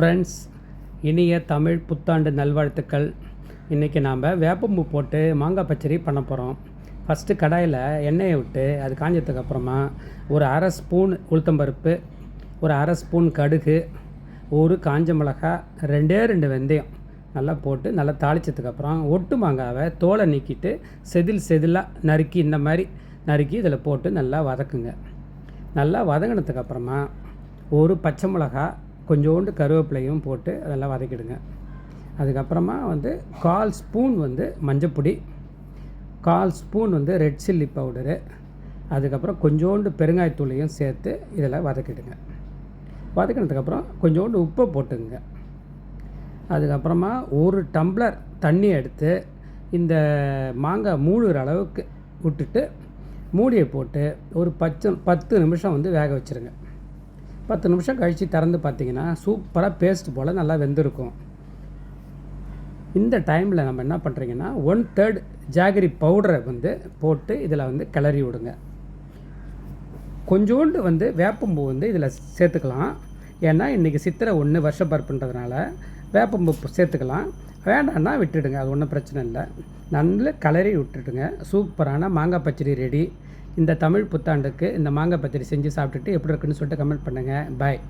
Friends இனிய தமிழ் புத்தாண்டு நல்வாழ்த்துக்கள். இன்றைக்கி நாம் வேப்பம்பூ போட்டு மாங்காய் பச்சடி பண்ண போகிறோம் ஃபஸ்ட்டு கடாயில் எண்ணெயை விட்டு அது காஞ்சதுக்கப்புறமா ஒரு அரை ஸ்பூன் உளுத்தம்பருப்பு ஒரு அரை ஸ்பூன் கடுகு ஒரு காஞ்ச மிளகா ரெண்டே ரெண்டு வெந்தயம் நல்லா போட்டு நல்லா தாளிச்சதுக்கப்புறம் ஒட்டு மாங்காவை தோலை நீக்கிட்டு செதில் செதிலாக நறுக்கி இந்த மாதிரி நறுக்கி இதில் போட்டு நல்லா வதக்குங்க. நல்லா வதங்கினதுக்கப்புறமா ஒரு பச்சை மிளகா கொஞ்சோண்டு கருவேப்பிலையும் போட்டு அதெல்லாம் வதக்கிடுங்க. அதுக்கப்புறமா வந்து கால் ஸ்பூன் வந்து மஞ்சப்பொடி கால் ஸ்பூன் வந்து ரெட் சில்லி பவுடரு அதுக்கப்புறம் கொஞ்சோண்டு பெருங்காயத்தூளையும் சேர்த்து இதில் வதக்கிடுங்க. வதக்கினதுக்கப்புறம் கொஞ்சோண்டு உப்பை போட்டுங்க அதுக்கப்புறமா ஒரு டம்ளர் தண்ணி எடுத்து இந்த மாங்காய் மூடுகிற அளவுக்கு விட்டுட்டு மூடியை போட்டு ஒரு பச்சை பத்து நிமிஷம் வந்து வேக வச்சுருங்க. பத்து நிமிஷம் கழித்து திறந்து பார்த்தீங்கன்னா சூப்பராக பேஸ்ட் போல் நல்லா வெந்திருக்கும். இந்த டைமில் நம்ம என்ன பண்ணுறீங்கன்னா ஒன் தேர்ட் ஜாகரி பவுடரை வந்து போட்டு இதில் வந்து கிளறி விடுங்க. கொஞ்சோண்டு வந்து வேப்பம்பூ வந்து இதில் சேர்த்துக்கலாம். ஏன்னா இன்றைக்கி சித்திரை ஒன்று வருஷப்பருப்புன்றதுனால வேப்பம்பூ சேர்த்துக்கலாம். வேண்டாம்னா விட்டுடுங்க அது ஒன்றும் பிரச்சனை இல்லை. நல்லா கலரி விட்டுடுங்க. சூப்பரான மாங்காய் பச்சடி ரெடி இந்த தமிழ் புத்தாண்டுக்கு இந்த மாங்காய் பத்திரி செஞ்சு சாப்பிட்டுட்டு எப்படி இருக்குன்னு சொல்லிட்டு கமெண்ட் பண்ணுங்கள் பாய்